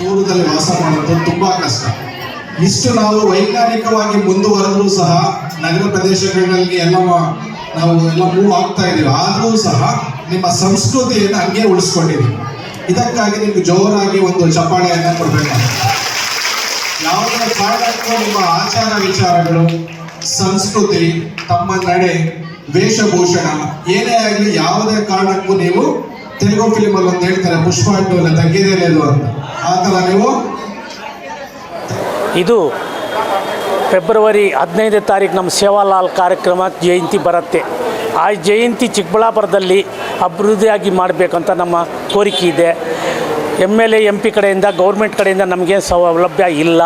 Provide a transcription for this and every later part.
ದೂರದಲ್ಲಿ ವಾಸ ಮಾಡೋದು ತುಂಬಾ ಕಷ್ಟ. ಇಷ್ಟು ನಾವು ವೈಜ್ಞಾನಿಕವಾಗಿ ಮುಂದುವರೆದ್ರೂ ಸಹ ನಗರ ಪ್ರದೇಶಗಳಲ್ಲಿ ಎಲ್ಲ ನಾವು ಎಲ್ಲ ಮೂವ್ ಆಗ್ತಾ ಇದೀವಿ ಆದರೂ ಸಹ ನಿಮ್ಮ ಸಂಸ್ಕೃತಿಯನ್ನು ಹಂಗೆ ಉಳಿಸ್ಕೊಂಡಿದ್ದೀವಿ. ಇದಕ್ಕಾಗಿ ನಿಮ್ಗೆ ಜೋರಾಗಿ ಒಂದು ಚಪ್ಪಾಳೆಯನ್ನು ಕೊಡ್ಬೇಕು. ಯಾವುದೇ ಕಾರಣಕ್ಕೂ ನಿಮ್ಮ ಆಚಾರ ವಿಚಾರಗಳು, ಸಂಸ್ಕೃತಿ ತಮ್ಮ ನಡೆ ವೇಷಭೂಷಣ, ಏನೇ ಆಗಲಿ ಯಾವುದೇ ಕಾರಣಕ್ಕೂ ನೀವು ತೆಲುಗು ಫಿಲಿಮ್ ಅಲ್ಲಿ ಒಂದು ಹೇಳ್ತಾರೆ, ಪುಷ್ಪ ಅಲ್ಲ ತಗ್ಗಿದೇ ಇಲ್ಲ ಅಂತ. ಆ ಥರ ನೀವು ಇದು ಫೆಬ್ರವರಿ ಹದಿನೈದನೇ ತಾರೀಕು ನಮ್ಮ ಸೇವಾಲಾಲ್ ಕಾರ್ಯಕ್ರಮ ಜಯಂತಿ ಬರುತ್ತೆ. ಆ ಜಯಂತಿ ಚಿಕ್ಕಬಳ್ಳಾಪುರದಲ್ಲಿ ಅಭಿವೃದ್ಧಿಯಾಗಿ ಮಾಡಬೇಕಂತ ನಮ್ಮ ಕೋರಿಕೆ ಇದೆ. M L A M P ಕಡೆಯಿಂದ ಗೌರ್ಮೆಂಟ್ ಕಡೆಯಿಂದ ನಮಗೆ ಸೌಲಭ್ಯ ಇಲ್ಲ.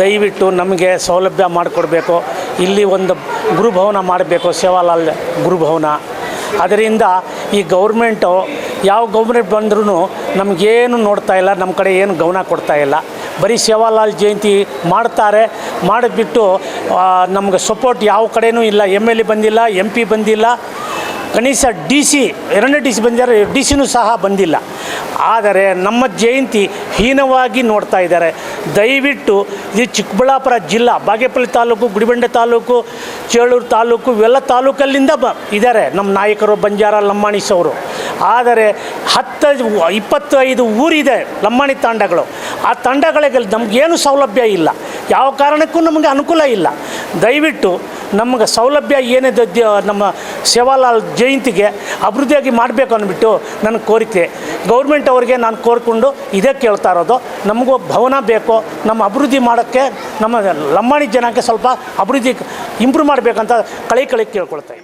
ದಯವಿಟ್ಟು ನಮಗೆ ಸೌಲಭ್ಯ ಮಾಡಿಕೊಡ್ಬೇಕು. ಇಲ್ಲಿ ಒಂದು ಗುರುಭವನ ಮಾಡಬೇಕು, ಸೇವಾಲಾಲ್ ಗುರುಭವನ. ಅದರಿಂದ ಈ ಗೌರ್ಮೆಂಟು ಯಾವ ಗೌರ್ಮೆಂಟ್ ಬಂದ್ರೂ ನಮಗೇನು ನೋಡ್ತಾ ಇಲ್ಲ ನಮ್ಮ ಕಡೆ ಏನು ಗಮನ ಕೊಡ್ತಾ ಇಲ್ಲ. ಬರೀ ಸೇವಾಲಾಲ್ ಜಯಂತಿ ಮಾಡ್ತಾರೆ. ಮಾಡಿಬಿಟ್ಟು ನಮ್ಗೆ ಸಪೋರ್ಟ್ ಯಾವ ಕಡೆಯೂ ಇಲ್ಲ. ಎಂ ಎಲ್ ಎ ಬಂದಿಲ್ಲ ಎಂ ಪಿ ಬಂದಿಲ್ಲ. ಕನಿಷ್ಠ ಡಿ ಸಿ, ಎರಡನೇ ಡಿ ಸಿ ಬಂದಿದ್ದಾರೆ, ಡಿ ಸಿನೂ ಸಹ ಬಂದಿಲ್ಲ. ಆದರೆ ನಮ್ಮ ಜಯಂತಿ ಹೀನವಾಗಿ ನೋಡ್ತಾ ಇದ್ದಾರೆ. ದಯವಿಟ್ಟು ಇದು ಚಿಕ್ಕಬಳ್ಳಾಪುರ ಜಿಲ್ಲಾ, ಬಾಗೇಪಲ್ಲಿ ತಾಲೂಕು, ಗುಡಿಬಂಡೆ ತಾಲೂಕು, ಚೇಳೂರು ತಾಲೂಕು, ಇವೆಲ್ಲ ತಾಲೂಕಲ್ಲಿಂದ ಬ ಇದ್ದಾರೆ ನಮ್ಮ ನಾಯಕರು ಬಂಜಾರ ಲಂಬಾಣಿಸ್ ಅವರು ಆದರೆ ಹತ್ತು, ಇಪ್ಪತ್ತೈದು ಊರಿದೆ ಲಂಬಾಣಿ ತಾಂಡಗಳು. ಆ ತಂಡಗಳಿಗೆ ನಮಗೇನು ಸೌಲಭ್ಯ ಇಲ್ಲ. ಯಾವ ಕಾರಣಕ್ಕೂ ನಮಗೆ ಅನುಕೂಲ ಇಲ್ಲ. ದಯವಿಟ್ಟು ನಮಗೆ ಸೌಲಭ್ಯ ಏನಿದೆ ನಮ್ಮ ಸೇವಾಲಾಲ್ ಜಯಂತಿಗೆ ಅಭಿವೃದ್ಧಿಯಾಗಿ ಮಾಡಬೇಕು ಅಂದ್ಬಿಟ್ಟು ನನ್ನ ಕೋರಿಕೆ. ಗೌರ್ಮೆಂಟ್ ಅವರಿಗೆ ನಾನು ಕೋರಿಕೊಂಡು ಇದೇ ಕೇಳ್ತಾ ಇರೋದು. ನಮಗೂ ಭವನ ಬೇಕು. ನಮ್ಮ ಅಭಿವೃದ್ಧಿ ಮಾಡೋಕ್ಕೆ ನಮ್ಮ ಲಂಬಾಣಿ ಜನಕ್ಕೆ ಸ್ವಲ್ಪ ಅಭಿವೃದ್ಧಿ ಇಂಪ್ರೂವ್ ಮಾಡಬೇಕಂತ ಕಳೆ ಕಳೆ ಕೇಳ್ಕೊಳ್ತಾ.